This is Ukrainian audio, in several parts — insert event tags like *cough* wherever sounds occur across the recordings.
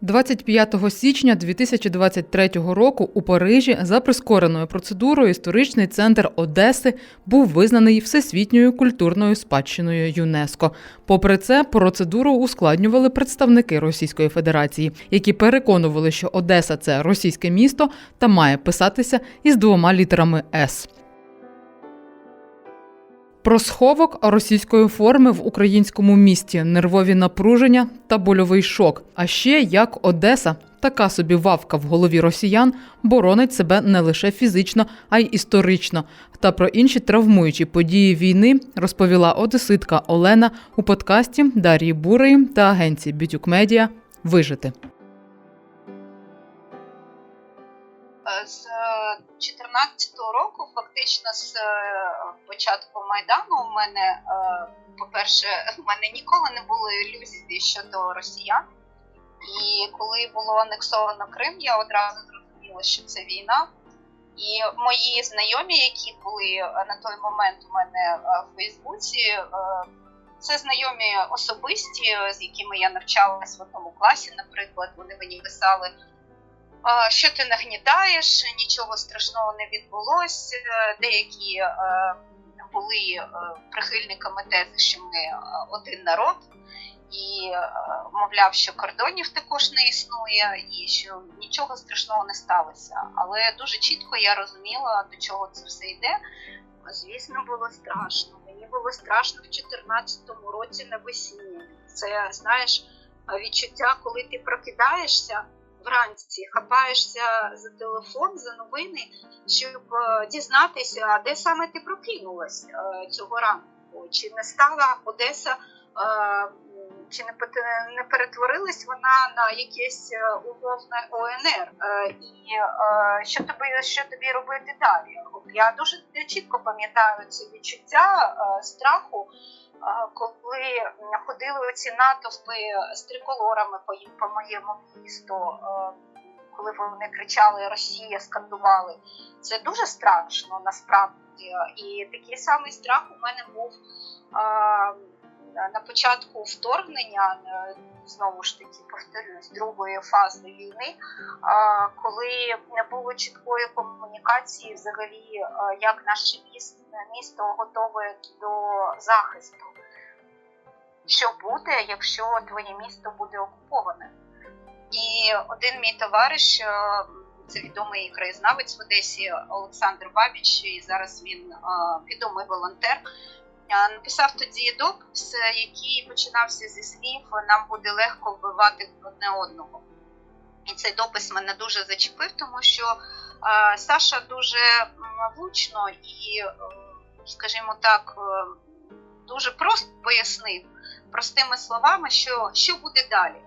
25 січня 2023 року у Парижі за прискореною процедурою історичний центр Одеси був визнаний всесвітньою культурною спадщиною ЮНЕСКО. Попри це, процедуру ускладнювали представники Російської Федерації, які переконували, що Одеса це російське місто та має писатися із двома літерами С. Про сховок російської форми в українському місті, нервові напруження та больовий шок. А ще як Одеса, така собі вавка в голові росіян, боронить себе не лише фізично, а й історично. Та про інші травмуючі події війни розповіла одеситка Олена у подкасті Дар'ї Бурої та агенції Бютюк Медіа Вижити. Е, з 2014 року, фактично з е, початку майдану, у мене, е, по-перше, в мене ніколи не було ілюзій щодо росіян. І коли було анексовано Крим, я одразу зрозуміла, що це війна. І мої знайомі, які були на той момент у мене в Фейсбуці, це знайомі особисті, з якими я навчалась в одному класі, наприклад, вони мені писали що ти нагнітаєш, нічого страшного не відбулося. Деякі були прихильниками тези, що ми один народ, і мовляв, що кордонів також не існує, і що нічого страшного не сталося. Але дуже чітко я розуміла, до чого це все йде. Звісно, було страшно. Мені було страшно в 2014 році навесні. Це знаєш відчуття, коли ти прокидаєшся вранці хапаєшся за телефон, за новини, щоб дізнатися, де саме ти прокинулась цього ранку, чи не стала Одеса, чи не не перетворилась вона на якесь умовне ОНР, і що тобі що тобі робити далі? Я дуже чітко пам'ятаю це відчуття страху коли ходили ці натовпи з триколорами по, моєму місту, коли вони кричали Росія, скандували, це дуже страшно насправді. І такий самий страх у мене був на початку вторгнення. Знову ж таки повторюсь, другої фази війни, коли не було чіткої комунікації, взагалі, як наше місто місто готове до захисту. Що буде, якщо твоє місто буде окуповане? І один мій товариш, це відомий краєзнавець в Одесі Олександр Бабіч, і зараз він відомий волонтер. Написав тоді допис, який починався зі слів Нам буде легко вбивати одне одного. І цей допис мене дуже зачепив, тому що Саша дуже влучно і, скажімо так, дуже просто пояснив простими словами, що що буде далі.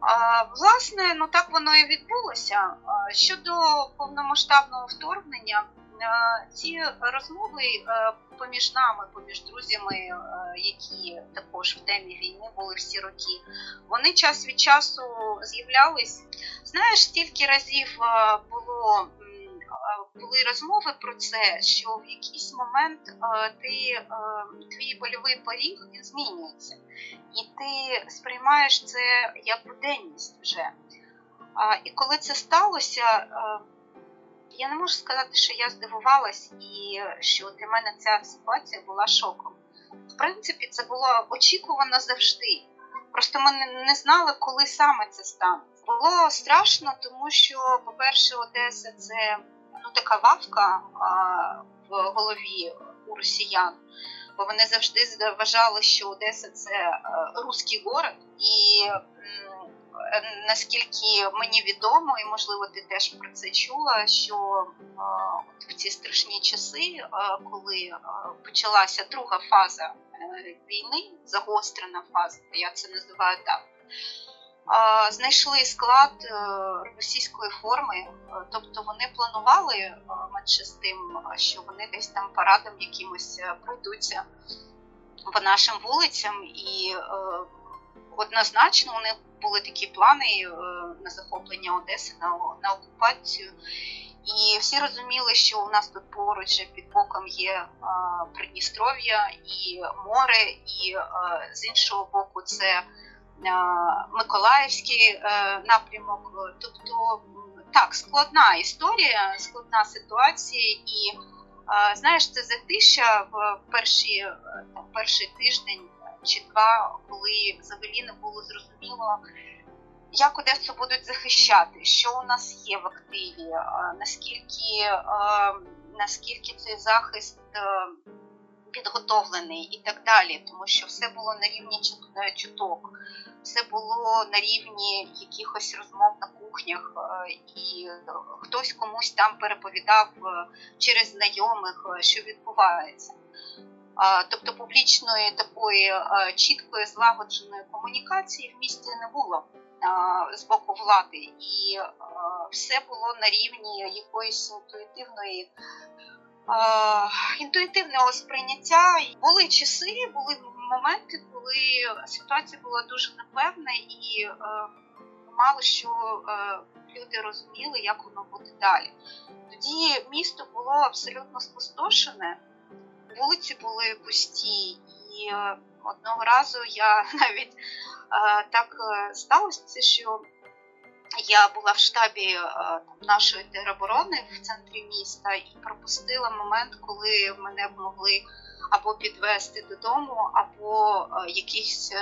А, Власне, ну так воно і відбулося. Щодо повномасштабного вторгнення, ці розмови поміж нами, поміж друзями, які також в темі війни були всі роки, вони час від часу з'являлись. Знаєш, стільки разів було були розмови про це, що в якийсь момент ти твій больовий поріг він змінюється, і ти сприймаєш це як буденність вже. І коли це сталося, я не можу сказати, що я здивувалась і що для мене ця ситуація була шоком. В принципі, це було очікувано завжди. Просто ми не знали, коли саме це стане. Було страшно, тому що, по-перше, Одеса це ну, така вавка а, в голові у росіян, бо вони завжди вважали, що Одеса це а, руський город, і наскільки мені відомо, і можливо ти теж про це чула, що от в ці страшні часи, коли почалася друга фаза війни, загострена фаза, я це називаю так знайшли склад е, російської форми, тобто вони планували менше з тим, що вони десь там парадом якимось е, пройдуться по нашим вулицям, і е, однозначно у них були такі плани на захоплення Одеси на, на окупацію. І всі розуміли, що у нас тут поруч під боком є Придністров'я і море, і з іншого боку, це Миколаївський е, напрямок. Тобто, так, складна історія, складна ситуація, і е, знаєш, це затища в перші, е, там, перший тиждень чи два, коли взагалі не було зрозуміло, як Одесу будуть захищати, що у нас є в активі, е, наскільки, е, наскільки цей захист. е, підготовлений і так далі, тому що все було на рівні чуток, все було на рівні якихось розмов на кухнях, і хтось комусь там переповідав через знайомих, що відбувається. Тобто публічної такої е, чіткої злагодженої комунікації в місті не було з боку влади, і е, все було на рівні якоїсь інтуїтивної е, інтуїтивного сприйняття. Були часи, були моменти, коли ситуація була дуже непевна, і е, мало що е, люди розуміли, як воно буде далі. Тоді місто було абсолютно спустошене, вулиці були пусті, і е, одного разу я *laughs* навіть е, так е, сталося, що я була в штабі нашої тероборони в центрі міста і пропустила момент, коли мене б могли або підвезти додому, або якийсь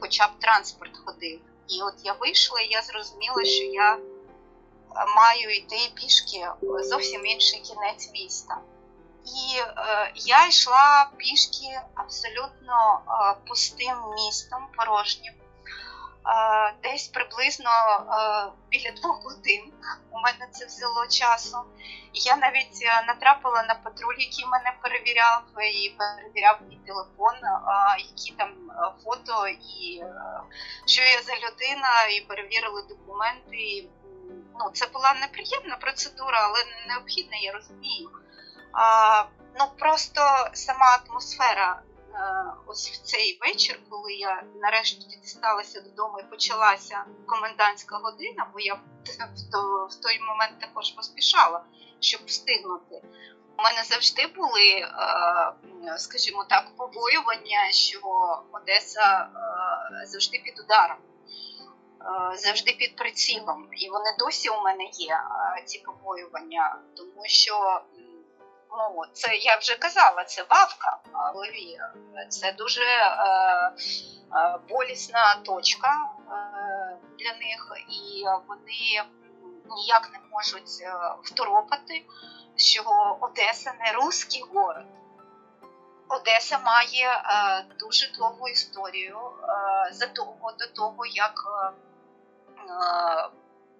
хоча б транспорт ходив. І от я вийшла, і я зрозуміла, що я маю йти пішки зовсім інший кінець міста. І е, я йшла пішки абсолютно е, пустим містом, порожнім. Е, десь приблизно е, біля двох годин у мене це взяло часу. Я навіть е, натрапила на патруль, який мене перевіряв, і перевіряв мій телефон, е, які там е, фото, і е, що я за людина, і перевірили документи. І, ну, це була неприємна процедура, але необхідна, я розумію. Ну просто сама атмосфера е, ось в цей вечір, коли я нарешті дісталася додому і почалася комендантська година, бо я в, *laughs* в, то- в той момент також поспішала, щоб встигнути. У мене завжди були, е, скажімо так, побоювання, що Одеса е, завжди під ударом. Завжди під прицілом, і вони досі у мене є ці побоювання, тому що ну це я вже казала, це вавка в голові. Це дуже е, е, болісна точка е, для них, і вони ніяк не можуть е, второпати, що Одеса не руський город. Одеса має е, дуже довгу історію е, задовго до того, як е, е,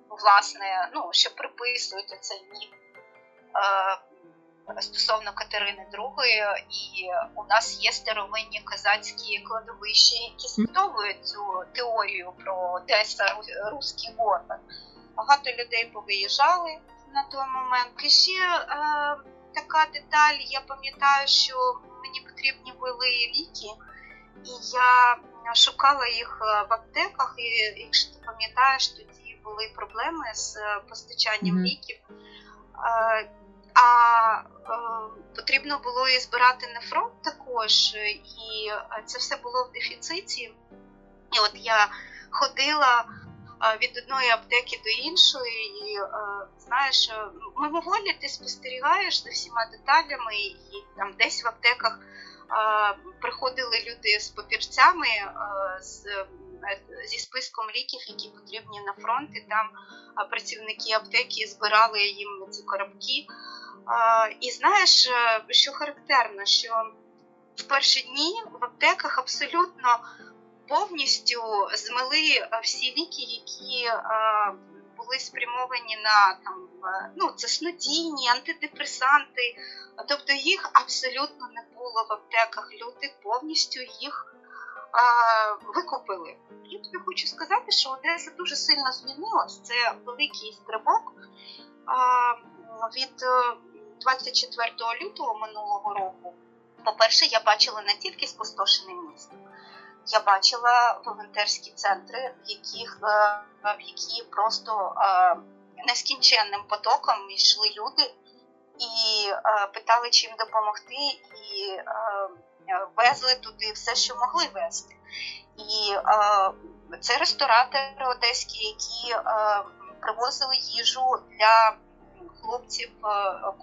власне, ну, що приписують цей міф стосовно Катерини II, і у нас є старовинні козацькі кладовища, які спростовують цю теорію про Одеса руський город. Багато людей повиїжджали на той момент. І ще е, така деталь, я пам'ятаю, що мені потрібні були ліки, і я шукала їх е, в аптеках, і якщо ти пам'ятаєш, тоді були проблеми з е, постачанням Мгм. ліків. Е, А е, потрібно було і збирати на фронт також, і е, це все було в дефіциті. І от я ходила е, від одної аптеки до іншої, і е, знаєш, е, мимоволі ти спостерігаєш за всіма деталями, і там десь в аптеках е, приходили люди з папірцями е, з, е, зі списком ліків, які потрібні на фронт, і там е, працівники аптеки збирали їм ці коробки. Е, І знаєш, е, що характерно, що в перші дні в аптеках абсолютно повністю змили е, всі ліки, які е, були спрямовані на там, е, ну, це снодійні, антидепресанти. Тобто їх абсолютно не було в аптеках. Люди повністю їх е, викупили. Я тобі хочу сказати, що Одеса дуже сильно змінилась. Це великий стрибок. Е, від е, 24 лютого минулого року, по-перше, я бачила не тільки спустошене місто, я бачила волонтерські центри, в яких е, в які просто е, нескінченним потоком йшли люди і е, питали, чим допомогти, і е, е, везли туди все, що могли везти. І е, Це ресторатори одеські, які е, привозили їжу для хлопців, е,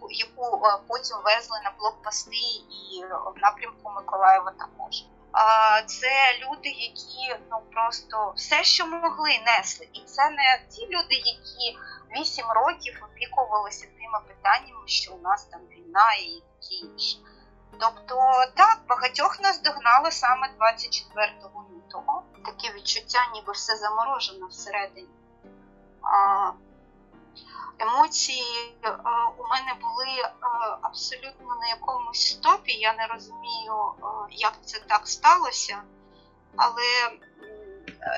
яку е, потім везли на блокпости і в напрямку Миколаєва також. А це люди, які ну просто все, що могли, несли. І це не ті люди, які вісім років опікувалися тими питаннями, що у нас там війна і таке інше. Багатьох нас догнало саме 24 лютого. Таке відчуття, ніби все заморожено всередині. А, емоції е, у мене були е, абсолютно на якомусь стопі. Я не розумію, е, як це так сталося. Але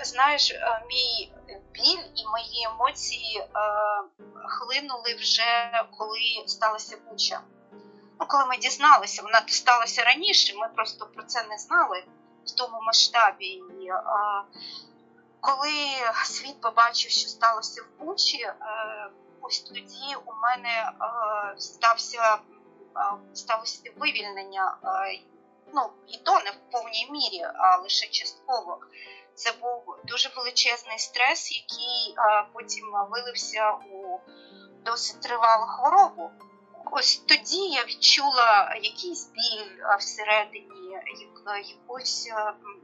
знаєш, мій біль і мої емоції хлинули вже коли сталася буча. Ну, коли ми дізналися, вона то сталася раніше, ми просто про це не знали в тому масштабі. І, е, коли світ побачив, що сталося в Бучі, е, ось тоді у мене е, стався, сталося вивільнення. Ну, і то не в повній мірі, а лише частково. Це був дуже величезний стрес, який потім вилився у досить тривалу хворобу. Ось тоді я відчула якийсь біль всередині, як- якусь,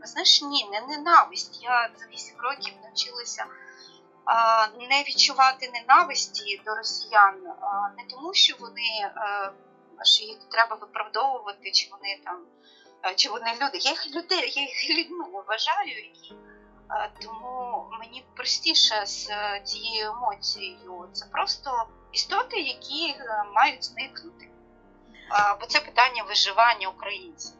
знаєш, ні, не ненависть. Я за 8 років навчилася не відчувати ненависті до росіян, не тому, що вони е, що їх треба виправдовувати, чи вони там, е, чи вони люди. Я їх людей, я їх *laughs* людьми не вважаю, і е, тому мені простіше з е, цією емоцією. Це просто істоти, які е, мають зникнути. Бо це питання виживання українців.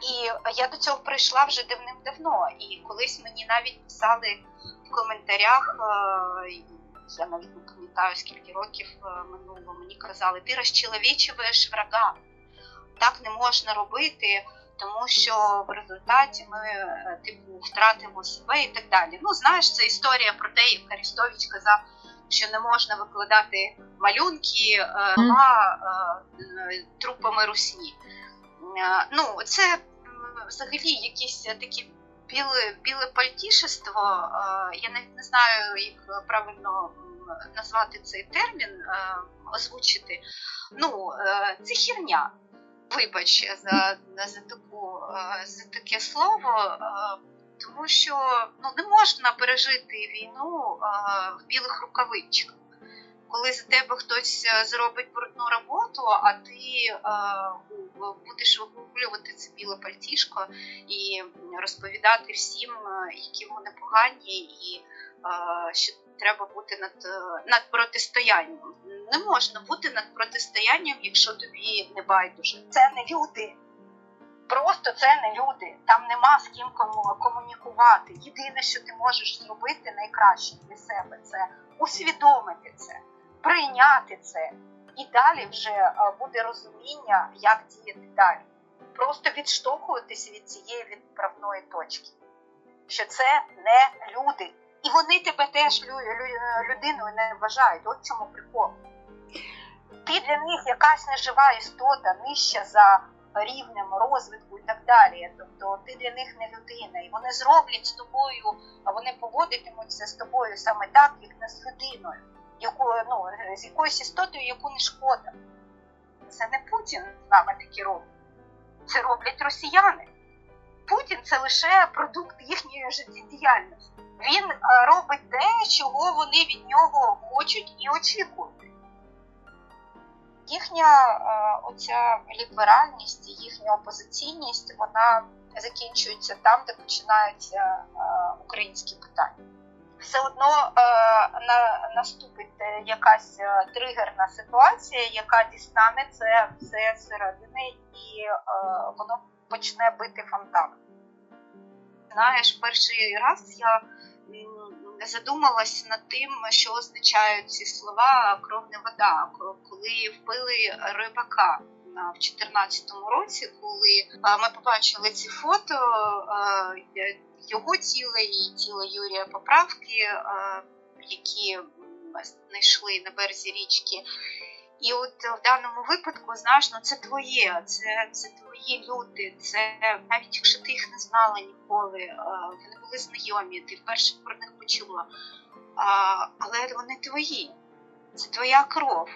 І я до цього прийшла вже давним-давно. І колись мені навіть писали в коментарях, е, я навіть не пам'ятаю, скільки років е, минуло, мені казали, ти розчеловічуєш врага. Так не можна робити, тому що в результаті ми типу втратимо себе і так далі. Ну, знаєш, це історія про те, як Арістович казав, що не можна викладати малюнки е, е, трупами русні. Е, Ну, це взагалі якісь такі біле, біле пальтішество. Я навіть не знаю, як правильно назвати цей термін, озвучити. Ну, це херня. Вибач за, за, таку, за таке слово, тому що ну, не можна пережити війну е, в білих рукавичках. Коли за тебе хтось е, зробить брудну роботу, а ти е, будеш вигулювати це біле пальтішко і розповідати всім, е, які вони погані, і е, що треба бути над, над протистоянням. Не можна бути над протистоянням, якщо тобі не байдуже. Це не люди. Просто це не люди. Там нема з ким кому комунікувати. Єдине, що ти можеш зробити найкраще для себе, це усвідомити це, прийняти це. І далі вже е, буде розуміння, як діяти далі. Просто відштовхуватися від цієї відправної точки, що це не люди. І вони тебе теж лю- лю- людиною не вважають. От чому прикол. Ти для них якась нежива істота, нижча за рівнем розвитку і так далі. Тобто ти для них не людина, і вони зроблять з тобою, а вони поводитимуться з тобою саме так, як не з людиною, яку, ну, з якоюсь істотою, яку не шкода. Це не Путін з нами такі робить. Це роблять росіяни. Путін це лише продукт їхньої життєдіяльності. Він робить те, чого вони від нього хочуть і очікують. Їхня е, оця ліберальність, їхня опозиційність, вона закінчується там, де починаються е, українські питання. Все одно е, на, наступить якась тригерна ситуація, яка дістане це все зсередини, і воно почне бити фонтаном. Знаєш, перший раз я м, задумалась над тим, що означають ці слова кровна вода, коли вбили рибака. В 2014 році, коли ми побачили ці фото його тіла і тіла Юрія Поправки, які знайшли на березі річки, І от в даному випадку, знаєш, ну це твоє, це, це твої люди, це навіть якщо ти їх не знала ніколи, е, вони були знайомі, ти вперше про них почула, але вони твої, це твоя кров.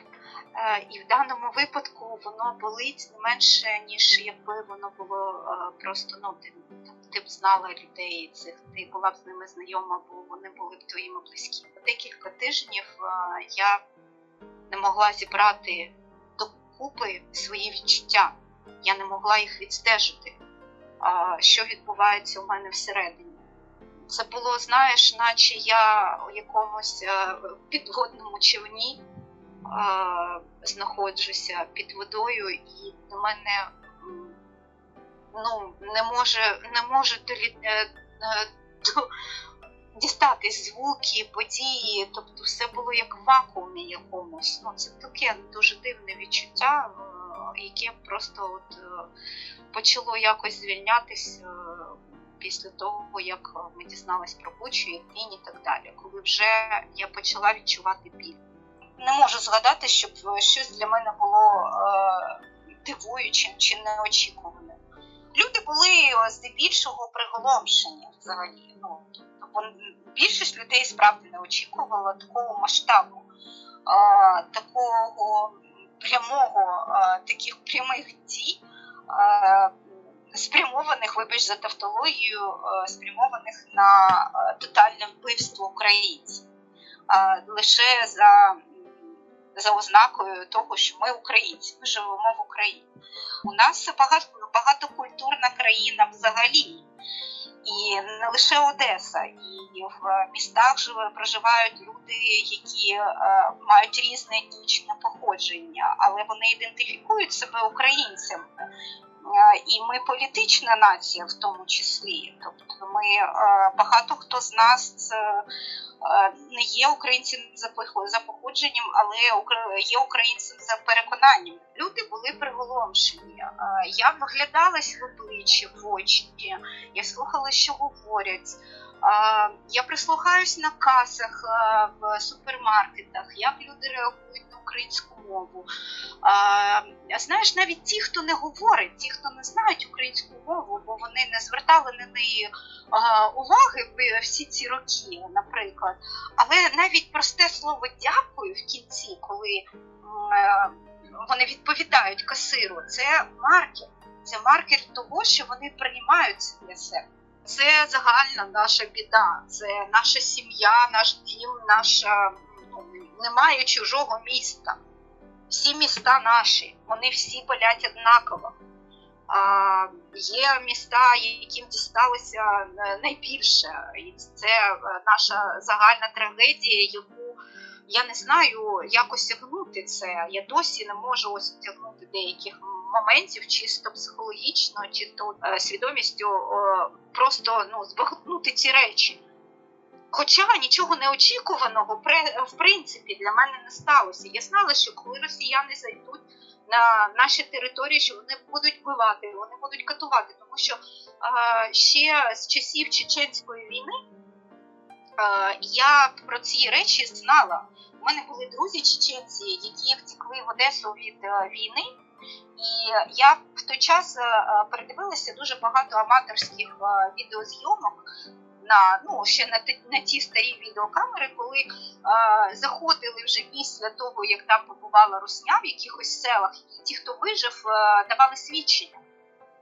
Е, І в даному випадку воно болить не менше, ніж якби воно було е, просто ну, ти, ти б знала людей цих, ти була б з ними знайома, бо вони були б твоїми близькими. Декілька тижнів е, я не могла зібрати докупи свої відчуття. Я не могла їх відстежити, що відбувається у мене всередині. Це було, знаєш, наче я у якомусь е, підводному човні знаходжуся під водою, і до мене ну, не може, не може долі, е, е, до, дістатись звуки, події, тобто все було як в вакуумі якомусь. Ну, це таке дуже дивне відчуття, е, яке просто от, е, почало якось звільнятись е, після того, як ми дізналися про Бучу, Ірпінь і так далі, коли вже я почала відчувати біль. Не можу згадати, щоб щось для мене було дивуючим чи неочікуваним. Люди були здебільшого приголомшені взагалі. Ну, більшість людей справді не очікувала такого масштабу, такого прямого, таких прямих дій, спрямованих, вибач за тавтологію, спрямованих на тотальне вбивство українців. Лише за, за ознакою того, що ми українці, ми живемо в Україні. У нас багато, багатокультурна країна взагалі. І не лише Одеса, і в містах живе, проживають люди, які е, мають різне етнічне походження, але вони ідентифікують себе українцями. Е, і ми політична нація в тому числі. Тобто ми е, багато хто з нас е, не є українцем за походженням, але є українцем за переконанням. Люди були приголомшені. Е, Я виглядалась в обличчя в очі, я слухала, що говорять. Е, Я прислухаюсь на касах е, в супермаркетах, як люди реагують на українську мову. Знаєш, навіть ті, хто не говорить, ті, хто не знають українську мову, бо вони не звертали на неї уваги всі ці роки, наприклад. Але навіть просте слово дякую в кінці, коли вони відповідають касиру, це маркер. Це маркер того, що вони приймають це для себе. Це загальна наша біда, це наша сім'я, наш дім, наша ну, немає чужого міста. Всі міста наші, вони всі болять однаково. А, є міста, яким дісталося е, найбільше, і це е, наша загальна трагедія, яку я не знаю, як осягнути це. Я досі не можу осягнути деяких моментів, чисто психологічно, чи то е, свідомістю е, просто ну, збагнути ці речі. Хоча нічого неочікуваного в принципі для мене не сталося. Я знала, що коли росіяни зайдуть на наші території, що вони будуть вбивати, вони будуть катувати, тому що е, ще з часів чеченської війни я про ці речі знала. У мене були друзі чеченці, які втекли в Одесу від е, війни. І я в той час е, е, передивилася дуже багато аматорських е, відеозйомок на ну ще на ті, на ті старі відеокамери, коли е, заходили вже після того, як там побувала русня в якихось селах, і ті, хто вижив, е, давали свідчення.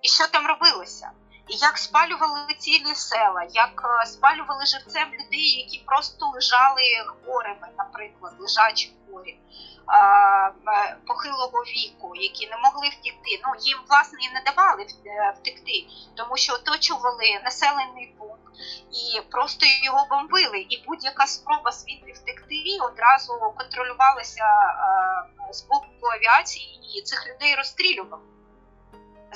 І що там робилося? Як спалювали цілі села, як е, спалювали живцем людей, які просто лежали хворими, наприклад, лежачі хворі е, е, похилого віку, які не могли втекти. Ну їм власне і не давали втекти, тому що оточували населений пункт і просто його бомбили. І будь-яка спроба звідти втекти одразу контролювалася з боку авіації, і цих людей розстрілювали.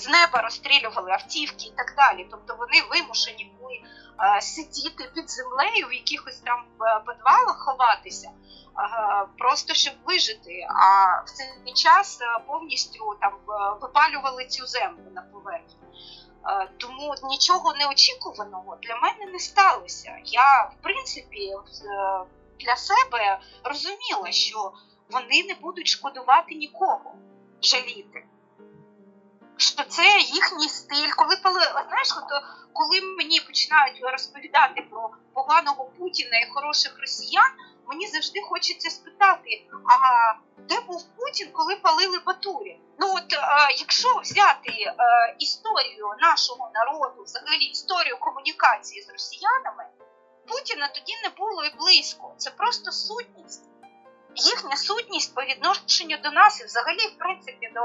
З неба розстрілювали автівки і так далі. Тобто вони вимушені були е, сидіти під землею в якихось там е, підвалах ховатися, е, просто щоб вижити. А в цей час повністю там випалювали цю землю на поверхні. Тому нічого неочікуваного для мене не сталося. Я, в принципі, для себе розуміла, що вони не будуть шкодувати нікого, жаліти. Що це їхній стиль. Коли знаєш, от, коли мені починають розповідати про поганого Путіна і хороших росіян, мені завжди хочеться спитати: а де був Путін, коли палили Батурі? Ну от е, якщо взяти е, історію нашого народу, взагалі історію комунікації з росіянами, Путіна тоді не було і близько. Це просто сутність. Їхня сутність по відношенню до нас і взагалі, в принципі, до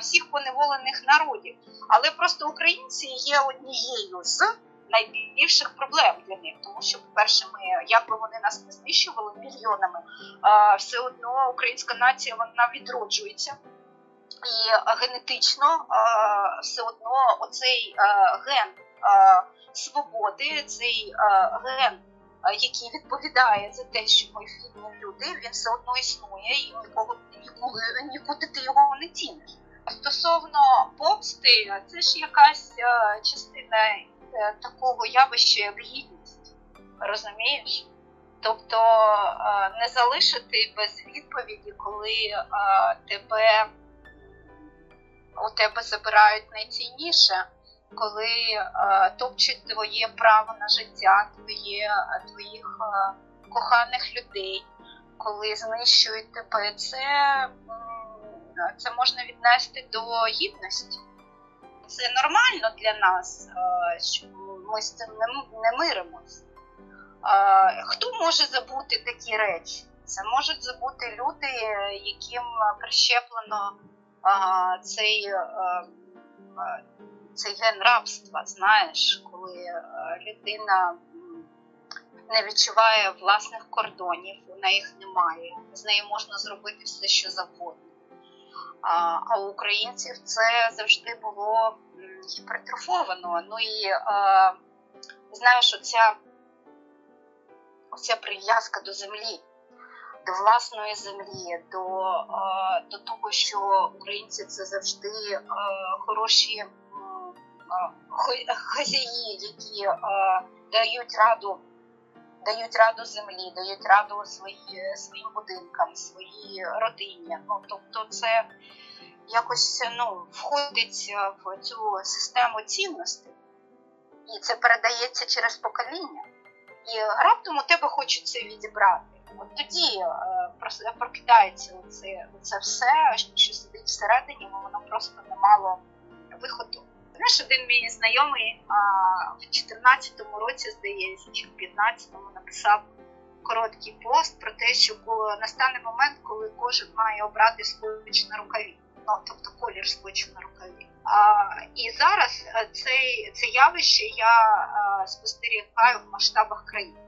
всіх поневолених народів. Але просто українці є однією з найбільших проблем для них, тому що, по-перше, ми як би вони нас не знищували мільйонами, все одно українська нація вона відроджується. І генетично все одно оцей ген свободи, цей ген, який відповідає за те, що ми вільні люди, він все одно існує і нікого ніколи нікуди ти його не тінеш. Стосовно помсти, це ж якась е, частина е, такого явища, як гідність. Розумієш? Тобто е, не залишити без відповіді, коли тебе у тебе забирають найцінніше, коли топчуть твоє право на життя, твоє, твоїх коханих людей, коли знищують тебе, це, це можна віднести до гідності. Це нормально для нас, е, що ми з цим не, м- не миримось. Е, Хто може забути такі речі? Це можуть забути люди, яким прищеплено цей, е, е, цей ген рабства, знаєш, коли людина не відчуває власних кордонів, неї їх немає, з нею можна зробити все, що завгодно. А, у українців це завжди було гіпертрофовано. Ну і знаєш, оця, оця прив'язка до землі до власної землі, до, до того, що українці це завжди хороші хазяї, які дають раду. Дають раду землі, дають раду свої, своїм будинкам, своїй родині. Ну тобто, це якось ну, входить в цю систему цінностей, і це передається через покоління. І раптом у тебе хочуть це відібрати. От тоді е, прокидається оце все, що сидить всередині, воно просто не мало виходу. Знаєш, один мій знайомий а, в 14-му році, здається, чи в 15-му написав короткий пост про те, що настане момент, коли кожен має обрати скотч на рукаві, ну тобто колір скотчу на рукаві. А, і зараз е, цей, це явище я е, спостерігаю в масштабах країни.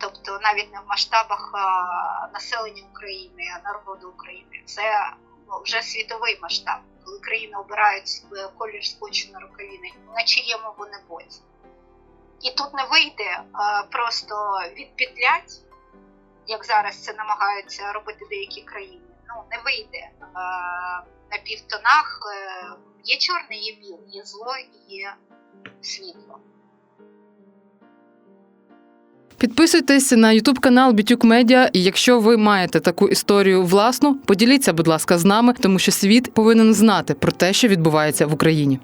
Тобто навіть не в масштабах а, населення України, а народу України. Це ну, вже світовий масштаб, коли країни обирають колір скотчу на рукавіни, на- чиєму вони боці. І тут не вийде просто відпідлять, як зараз це намагаються робити деякі країни. Ну не вийде на півтонах. е, Є чорне, є біле, є зло є світло. Підписуйтесь на YouTube канал Бітюк Медіа. І якщо ви маєте таку історію власну, поділіться, будь ласка, з нами, тому що світ повинен знати про те, що відбувається в Україні.